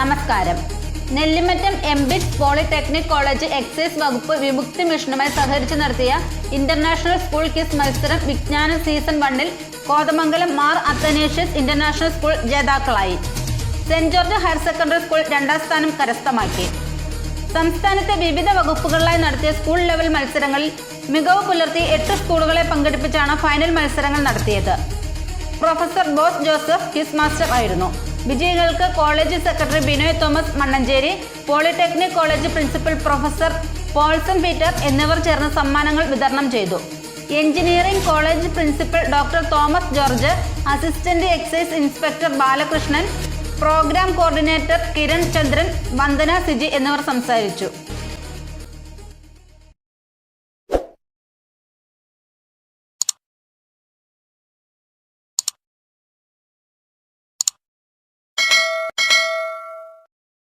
നമസ്കാരം. Nellimattom MBIT polytechnic college excise വകുപ്പ് വിമുക്തി മിഷനുമായി സഹകരിച്ച് നടത്തിയ ഇന്റർനാഷണൽ സ്കൂൾ കിസ് മത്സരം വിജ്ഞാന സീസൺ വണ്ണിൽ കോതമംഗലം മാർ അത്തനേഷ്യസ് ഇന്റർനാഷണൽ സ്കൂൾ ജേതാക്കളായി. Saint George higher secondary school രണ്ടാം സ്ഥാനം കരസ്ഥമാക്കി. സംസ്ഥാനത്തെ വിവിധ വകുപ്പുകളിലായി നടത്തിയ സ്കൂൾ ലെവൽ മത്സരങ്ങളിൽ മികവ് പുലർത്തി എട്ട് സ്കൂളുകളെ പങ്കെടുപ്പിച്ചാണ് ഫൈനൽ മത്സരങ്ങൾ നടത്തിയത്. Professor Bose Joseph quiz master ആയിരുന്നു. വിജയികൾക്ക് college secretary Binoy Thomas Mannancherry polytechnic college principal professor Paulson Peter എന്നിവർ ചേർന്ന് സമ്മാനങ്ങൾ വിതരണം ചെയ്തു. Engineering college principal doctor Thomas George assistant excise inspector Balakrishnan programme coordinator Kiran Chandran Vandana Siji എന്നിവർ സംസാരിച്ചു.